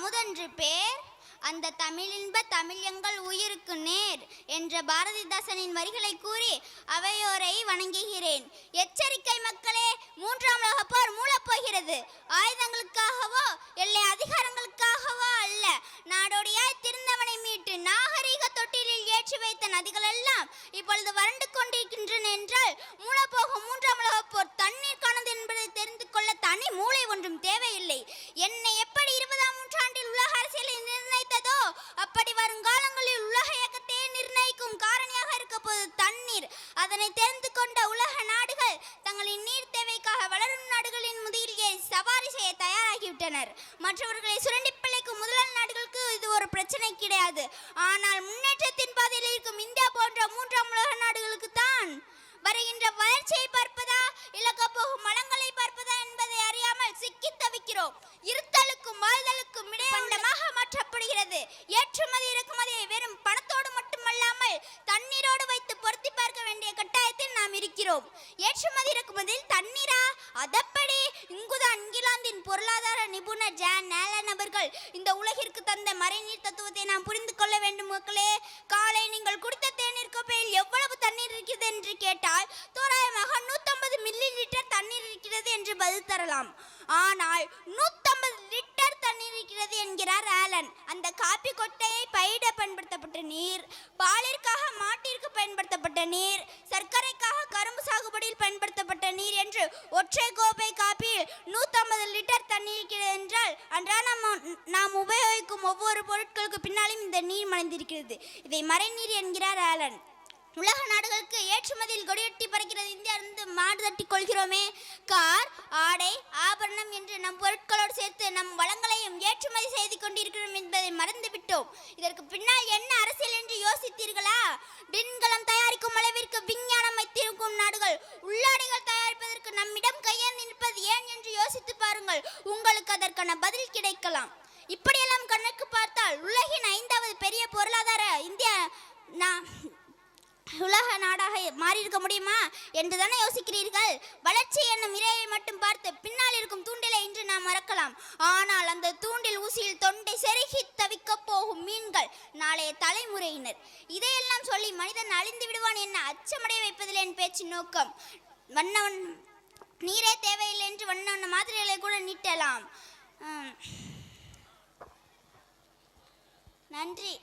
அமுதன்று பேர் அந்த தமிழின்ப தமிழ் எங்கள் உயிருக்கு நேர் என்ற பாரதிதாசனின் வரிகளை கூறி அவையோரை வணங்குகிறேன். எச்சரிக்கை மக்களே மூன்றாம் உலக போர் மூலப்போகிறது ஆயுதங்களுக்காகவோ எல்லை அதிகாரங்களுக்காகவோ அல்ல. நாடோடியாய் திருந்தவனை மீட்டு நாகரீக தொட்டிலில் ஏற்றி வைத்த நதிகள் எல்லாம் இப்பொழுது வறண்டு கொண்டிருக்கின்றன என்றால் மூலப்போகும் மூன்றாம் உலக போர் தண்ணீர் காணது என்பதை தெரிந்து கொள்ள தனி மூளை ஒன்றும் தேவையில்லை. என்னை அதனை தெரிந்து கொண்ட உலக நாடுகள் தங்களின் நீர் தேவைக்காக வளரும் நாடுகளின் முதுகில் சவாரி செய்ய தயாராகிவிட்டனர். மற்றவர்களை சுரண்டி பிழைக்கும் முதலாளி நாடுகளுக்கு இது ஒரு பிரச்சனை கிடையாது. ஆனால் முன்னேற்றத்தின் பாதையில் இருக்கும் இந்தியா போன்ற மூன்றாம் உலக நாடுகளுக்கு தான் வருகின்ற வளர்ச்சியை பார்ப்பதா இழக்க போகும் வளங்களை பார்ப்பதா என்பதை அறியாமல் சிக்கி தவிக்கிறோம். இருத்தலுக்கும் வாழ்தலுக்கும் இடையே மாற்றப்படுகிறது. ஏற்றுமதி இறக்குமதி ஏற்றுமதி இறக்குமதியில் தண்ணீரா? அதப்படி இங்குதான் இங்கிலாந்தின் பொருளாதார நிபுணர் ஜான் நேலன் அவர்கள் இந்த உலகிற்கு தந்த மறைநீர் தத்துவத்தை நாம் புரிந்து கொள்ள வேண்டும் மக்களே. காலை நீங்கள் குடித்த தேநீர் கோப்பையில் எவ்வளவு தண்ணீர் இருக்கிறது என்று கேட்டால் தோராயமாக 150 மில்லி லிட்டர் தண்ணீர் இருக்கிறது என்று பதில் தரலாம். ஆனால் 150 லிட்டர் தண்ணீர் இருக்கிறது என்கிறார் ஆலன். அந்த காப்பி கொட்டையை பயிட பயன்படுத்தப்பட்ட நீர் பாலிற்காக மாட்டிற்கு பயன்படுத்தப்பட்ட நீர் ஒற்றை கோப்பை காப்பியில் 150 லிட்டர் தண்ணீர் இருக்கிறது என்றால் அன்றாட நாம் நாம் உபயோகிக்கும் ஒவ்வொரு பொருட்களுக்கு பின்னாலும் இந்த நீர் மறைந்திருக்கிறது. இதை மறைநீர் என்கிறார் ஆலன். உலக நாடுகளுக்கு ஏற்றுமதியில் கொடியட்டி பறக்கிறது இந்தியா இருந்து மாடு தட்டி கொள்கிறோமே. கார் ஆடை ஆபரணம் என்று நம் பொருட்களோடு சேர்த்து நம் வளங்களையும் ஏற்றுமதி செய்து கொண்டிருக்கிறோம் என்பதை மறந்துவிட்டோம். இதற்கு பின்னால் என்ன அரசியல் என்று யோசித்தீர்களா? விண்கலம் தயாரிக்கும் அளவிற்கு விஞ்ஞானம் வைத்திருக்கும் நாடுகள் உள்ளாடைகள் தயாரிப்பதற்கு நம்மிடம் கையேந்தி நிற்பது ஏன் என்று யோசித்து பாருங்கள். உங்களுக்கு அதற்கான பதில் கிடைக்கலாம். இப்படியெல்லாம் கணக்கு பார்த்தால் உலகின் ஐந்தாவது பெரிய பொருளாதார இந்தியா நான் உலக நாடாக மாறியிருக்க முடியுமா என்று தானே யோசிக்கிறீர்கள்? வளர்ச்சி என்னும் இரையை மட்டும் பார்த்து பின்னால் இருக்கும் தூண்டிலை இன்று நாம் மறக்கலாம். ஆனால் அந்த தூண்டில் ஊசியில் தொண்டை செருகி தவிக்கப் போகும் மீன்கள் நாளைய தலைமுறையினர். இதையெல்லாம் சொல்லி மனிதன் அழிந்து விடுவான் என்ன அச்சமடைய வைப்பதில் என் பேச்சின் நோக்கம். வண்ணவன் நீரே தேவையில்லை என்று வண்ண வண்ண மாதிரிகளை கூட நீட்டலாம். நன்றி.